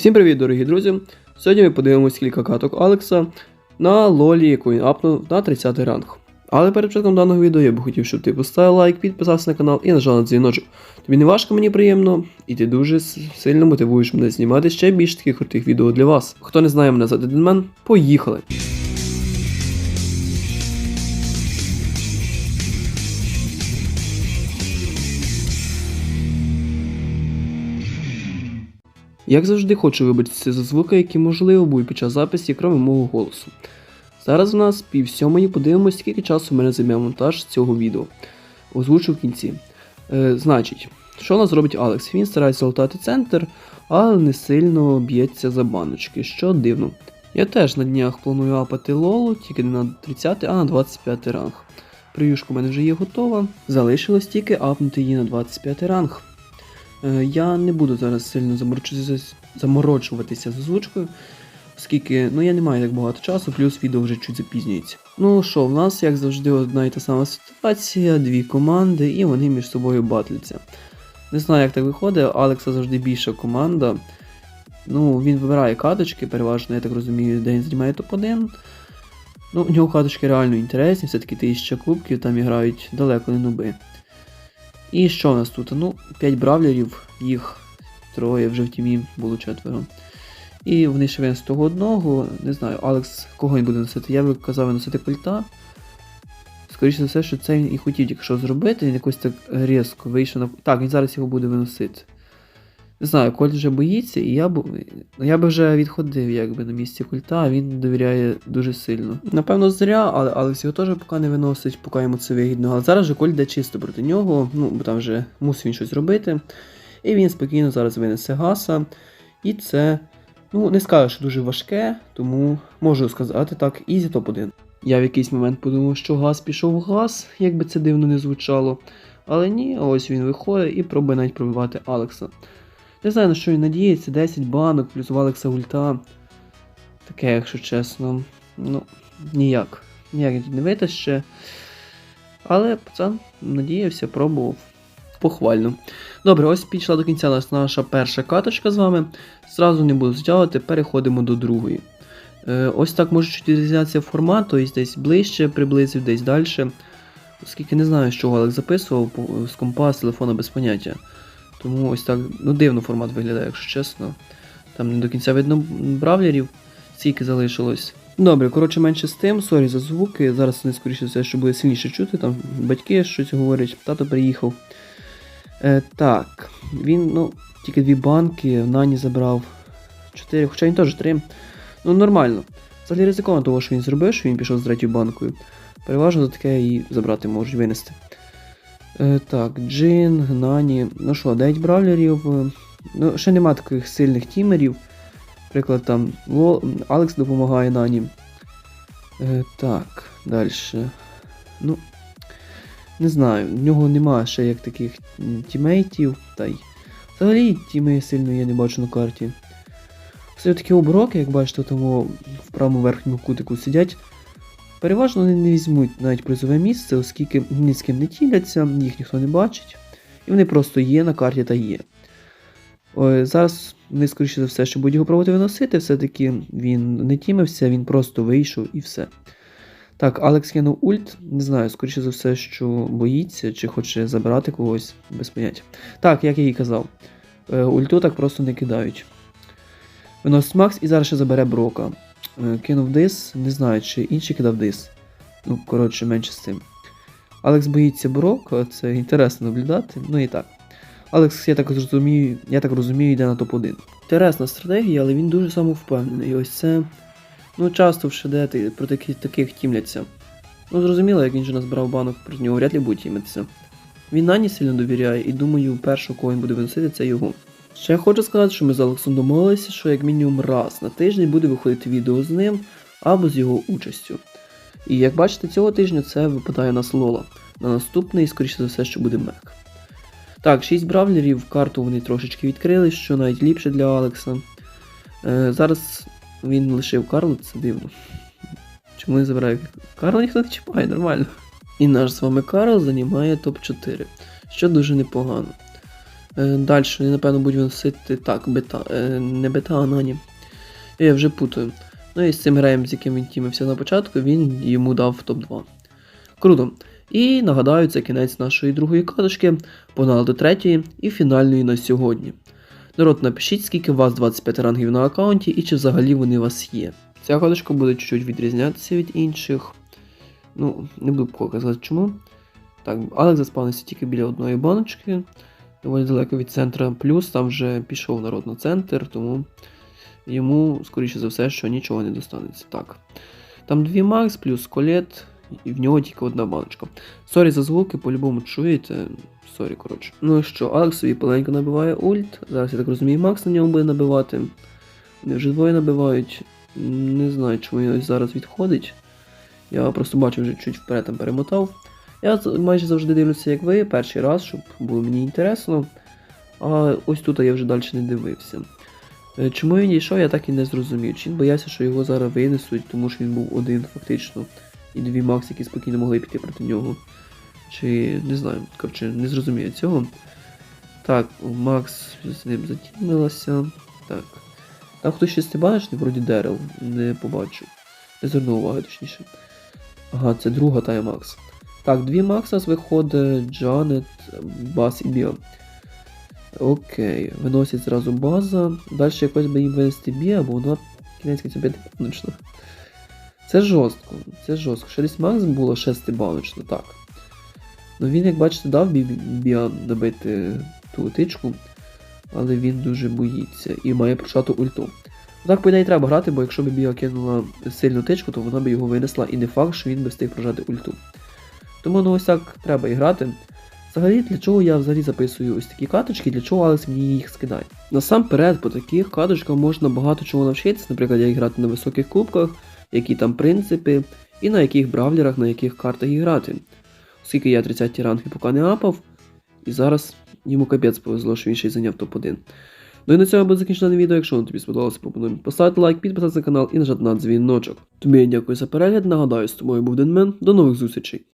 Всім привіт, дорогі друзі! Сьогодні ми подивимось кілька каток Алекса на лолі, яку він апнув на 30 ранг. Але перед початком даного відео я би хотів, щоб ти поставив лайк, підписався на канал і нажав на дзвіночок. Тобі не важко, мені приємно, і ти дуже сильно мотивуєш мене знімати ще більше таких крутих відео для вас. Хто не знає мене за Денмен, поїхали! Як завжди хочу вибачитися за звуки, які можливо будуть під час записі, крім мого голосу. Зараз в нас пів сьомої, подивимось, скільки часу мене займе монтаж цього відео. Озвучу в кінці. Е, значить, що у нас робить Алекс? Він старається лутати центр, але не сильно б'ється за баночки, що дивно. Я теж на днях планую апати лолу, тільки не на 30, а на 25 ранг. Приюшка в мене вже є готова. Залишилось тільки апнути її на 25 ранг. Е, Я не буду зараз сильно заморочуватися, з озвучкою, оскільки ну, я не маю так багато часу, плюс відео вже чуть запізнюється. Ну що, в нас, як завжди, одна і та сама ситуація, дві команди, і вони між собою батляться. Не знаю, як так виходить, Алекса завжди більша команда. Ну, він вибирає каточки, переважно, я так розумію, де він займає топ-1. Ну, у нього каточки реально інтересні, все-таки тисяча кубків, там грають далеко не нуби. І що в нас тут? Ну, 5 бравлерів, їх троє вже в тімі було четверо. І вони ще винесли того одного. Не знаю, Алекс кого він буде носити. Я би казав носити кольта. Скоріше за все, що це він і хотів тільки що зробити, він якось так різко вийшов на. Так, він зараз його буде виносити. Не знаю, Кольт вже боїться, і я б я би вже відходив якби на місці культа, а він довіряє дуже сильно. Напевно, зря, але Алекс його теж поки не виносить, поки йому це вигідно. Але зараз же Кольт йде чисто проти нього, ну, бо там вже мусить він щось робити. І він спокійно зараз винесе гаса. І це, ну, не скажу, що дуже важке, тому можу сказати так, ізі топ-1. Я в якийсь момент подумав, що газ пішов в газ, як би це дивно не звучало. Але ні, ось він виходить і пробує навіть пробивати Алекса. Не знаю, на що він надіється, 10 банок, плюс в Алекса ульта. Таке, якщо чесно. Ну, ніяк. Ніяк він не витаще. Але пацан надіявся, пробував. Похвально. Добре, ось підійшла до кінця наша перша каточка з вами. Зразу не буду затягувати, переходимо до другої. Е, ось так може чуть відрізнятися формат, тобто десь ближче приблизив, десь далі. Оскільки не знаю, з чого Алекс записував з компа, з телефона без поняття. Тому ось так ну, дивно формат виглядає, якщо чесно. Там не до кінця видно бравлерів, стільки залишилось. Добре, коротше, менше з тим, сорі за звуки. Зараз не скоріше все, що буде сильніше чути, там батьки щось говорять, тато приїхав. Е, так, він, ну, тільки дві банки, Нані забрав 4, хоча він теж 3. Ну, нормально. Взагалі ризиковано того, що він зробив, що він пішов з третьою банкою. Переважно за таке і забрати можуть винести. Е, так, Джин, Нані. Ну що, 9 бравлерів. е, Ну, ще нема таких сильних тімерів. Наприклад, там Ло... Алекс допомагає Нані. Е, так, далі. Ну, не знаю, в нього нема ще як таких тімейтів. Та й. Взагалі тіми сильно я не бачу на карті. Все такі оброки, як бачите, тому в правому верхньому кутику сидять. Переважно вони не візьмуть навіть призове місце, оскільки ні з ким не тіляться, їх ніхто не бачить. І вони просто є на карті та є. Ой, зараз вони, скоріше за все, що будуть його пробувати виносити, все-таки він не тімився, він просто вийшов і все. Так, Алекс кинув ульт, не знаю, скоріше за все, що боїться чи хоче забирати когось без поняття. Так, як я і казав, е, ульту так просто не кидають. Виносить Макс і зараз ще забере Брока. Е, Кинув дис, не знаю, чи інший кидав дис. Ну, коротше, менше з цим. Алекс боїться Брока, це інтересно наблюдати. Ну і так. Алекс, я так розумію, я так розумію, йде на топ-1. Інтересна стратегія, але він дуже самовпевнений. І ось це. Ну, часто в ШД про таких, таких тімляться. Ну, зрозуміло, як він же назбирав банок, проти нього вряд ли буде тімитися. Він Нані сильно довіряє, і думаю, першого, кого він буде виносити, це його. Ще хочу сказати, що ми з Алексом домовилися, що як мінімум раз на тиждень буде виходити відео з ним або з його участю. І як бачите, цього тижня це випадає нас Лола. На наступний, скоріше за все, що буде Мек. Так, 6 бравлерів, карту вони трошечки відкрили, що навіть ліпше для Алекса. Е, зараз він лишив Карлу, це дивно. Чому не забирає Карла ніхто не чіпає, нормально. І наш з вами Карл займає топ-4, що дуже непогано. Е, Далі, напевно, будуть виносити так, бета, е, не бета, а нані. Я вже путаю. Ну і з цим греєм, з яким він тімився на початку, він йому дав топ-2. Круто. І нагадаю, це кінець нашої другої каточки. Погнали до третьої і фінальної на сьогодні. Народ, напишіть, скільки у вас 25 рангів на аккаунті і чи взагалі вони у вас є. Ця каточка буде чуть-чуть відрізнятися від інших. Ну, не буду показувати чому. Так, Алекс заспавнився тільки біля одної баночки, доволі далеко від центра. Плюс там вже пішов народ на центр, тому йому, скоріше за все, що нічого не достанеться. Так. Там дві Макс плюс колет, і в нього тільки одна баночка. Сорі за звуки, по-любому чуєте. Сорі, коротше. Ну що, Алекс собі поленько набиває ульт. Зараз я так розумію, Макс на ньому буде набивати. Вони вже двоє набивають. Не знаю, чому він зараз відходить. Я просто бачу, вже чуть вперед там перемотав. Я майже завжди дивлюся, як ви, перший раз, щоб було мені інтересно. А ось тут я вже далі не дивився. Е, Чому він йшов, я так і не зрозумів. Чи він боявся, що його зараз винесуть, тому що він був один фактично, і дві Макс, які спокійно могли піти проти нього. Чи не знаю, коротше, не зрозумів я цього. Так, Макс з ним затімилася. Так. Там хтось ще стебаночний, вроді Дерел, не побачив. Не звернув уваги, точніше. Ага, це друга тая Макс. Так, дві Макс виходить Джанет, Бас і Біо. Окей, виносять зразу база. Далі якось би їм винести Біа, бо вона кінець кінця п'ятибаночна. Це жорстко, це жорстко. Ще десь Макс було шестибаночно, так. Ну він, як бачите, дав Бі- Біа набити ту тичку, але він дуже боїться і має почату ульту. Так, по ідеї, треба грати, бо якщо б Біа кинула сильну тичку, то вона б його винесла і не факт, що він би встиг прожати ульту. Тому ну ось так треба і грати. Взагалі, для чого я взагалі записую ось такі каточки, для чого Алекс мені їх скидає? Насамперед, по таких каточках можна багато чого навчитися, наприклад, як грати на високих кубках, які там принципи, і на яких бравлерах, на яких картах і грати. Оскільки я 30-ті ранги поки не апав, і зараз йому капець повезло, що він ще й зайняв топ-1. Ну і на цьому буде закінчене відео. Якщо воно тобі сподобалося, пропоную поставити лайк, підписатися на канал і нажати на дзвіночок. Тобі я дякую за перегляд. Нагадаю, з тобою був Денмен. До нових зустрічей.